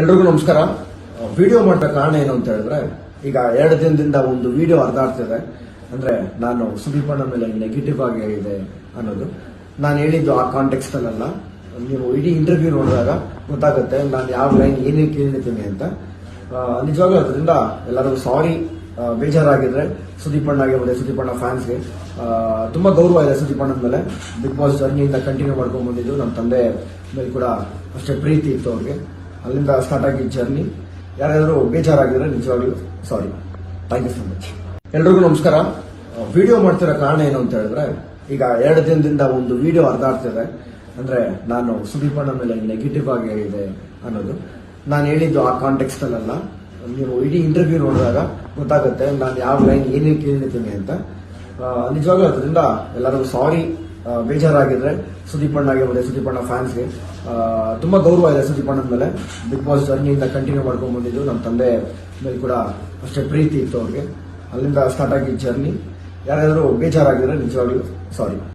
ಎಲ್ರಿಗೂ ನಮಸ್ಕಾರ. ವಿಡಿಯೋ ಮಾಡೋ ಕಾರಣ ಏನು ಅಂತ ಹೇಳಿದ್ರೆ, ಈಗ ಎರಡು ದಿನದಿಂದ ಒಂದು ವಿಡಿಯೋ ಹರಿದಾಡ್ತಿದೆ. ಅಂದ್ರೆ ನಾನು ಸುದೀಪಣ್ಣ ಮೇಲೆ ನೆಗೆಟಿವ್ ಆಗಿ ಇದೆ ಅನ್ನೋದು. ನಾನು ಹೇಳಿದ್ದು ಆ ಕಾಂಟೆಕ್ಸ್ಟ್ ಅಲ್ಲ ನೀವು ಇಡೀ ಇಂಟರ್ವ್ಯೂ ನೋಡಿದಾಗ ಗೊತ್ತಾಗುತ್ತೆ ನಾನು ಯಾವ ಲೈನ್ ಏನೇನು ಕೇಳಿದ್ದೀನಿ ಅಂತ. ನಿಜವಾಗ್ಲೂ ಅದರಿಂದ ಎಲ್ಲರಿಗೂ ಸಾರಿ ಬೇಜಾರಾಗಿದ್ರೆ ಸುದೀಪ್ ಆಗಿ ಮತ್ತೆ ಸುದೀಪ್ ಅಣ್ಣ ಫ್ಯಾನ್ಸ್ಗೆ ತುಂಬಾ ಗೌರವ ಇದೆ ಸುದೀಪ್ ಅಣ್ಣನ ಮೇಲೆ ಬಿಗ್ ಬಾಸ್ ಜರ್ನಿಯಿಂದ ಕಂಟಿನ್ಯೂ ಮಾಡ್ಕೊಂಡು ಬಂದಿದ್ದು. ನಮ್ಮ ತಂದೆ ಮೇಲೆ ಕೂಡ ಅಷ್ಟೇ ಪ್ರೀತಿ ಇತ್ತು ಅವ್ರಿಗೆ. ಅಲ್ಲಿಂದ ಸ್ಟಾರ್ಟ್ ಆಗಿ ಜರ್ನಿ ಯಾರಾದರೂ ಬೇಜಾರಾಗಿದ್ರೆ ನಿಜವಾಗ್ಲೂ sorry thank you so much ಎಲ್ರಿಗೂ ನಮಸ್ಕಾರ. ವಿಡಿಯೋ ಮಾಡ್ತಿರೋ ಕಾರಣ ಏನು ಅಂತ ಹೇಳಿದ್ರೆ, ಈಗ ಎರಡು ದಿನದಿಂದ ಒಂದು ವಿಡಿಯೋ ಹರಿದಾಡ್ತಿದೆ. ಅಂದ್ರೆ ನಾನು ಸುದೀಪ್ ಅಣ್ಣ ಮೇಲೆ ನೆಗೆಟಿವ್ ಆಗಿ ಇದೆ ಅನ್ನೋದು. ನಾನು ಹೇಳಿದ್ದು ಆ ಕಾಂಟೆಕ್ಸ್ಟ್ ಅಲ್ಲ ನೀವು ಇಡೀ ಇಂಟರ್ವ್ಯೂ ನೋಡಿದಾಗ ಗೊತ್ತಾಗುತ್ತೆ ನಾನು ಯಾವ ಲೈನ್ ಏನೇನು ಕೇಳಿರ್ತೀನಿ ಅಂತ. ನಿಜವಾಗ್ಲೂ ಅದರಿಂದ ಎಲ್ಲರಿಗೂ ಸಾರಿ ಬೇಜಾರಾಗಿದ್ರೆ ಸುದೀಪ್ ಅಣ್ಣಗೆ ಮತ್ತೆ ಸುದೀಪ್ ಅಣ್ಣ ಫ್ಯಾನ್ಸ್ಗೆ. ತುಂಬಾ ಗೌರವ ಇದೆ ಸುದೀಪ್ ಮೇಲೆ. ಬಿಗ್ ಬಾಸ್ ಜರ್ನಿಯಿಂದ ಕಂಟಿನ್ಯೂ ಮಾಡ್ಕೊಂಡು ಬಂದಿದ್ದು ನಮ್ಮ ತಂದೆ ಮೇಲೆ ಕೂಡ ಅಷ್ಟೇ ಪ್ರೀತಿ ಇತ್ತು ಅವ್ರಿಗೆ. ಅಲ್ಲಿಂದ ಸ್ಟಾರ್ಟ್ ಆಗಿದ್ದ ಜರ್ನಿ. ಯಾರಾದರೂ ಬೇಜಾರಾಗಿದ್ರೆ ನಿಜವಾಗ್ಲೂ ಸಾರಿ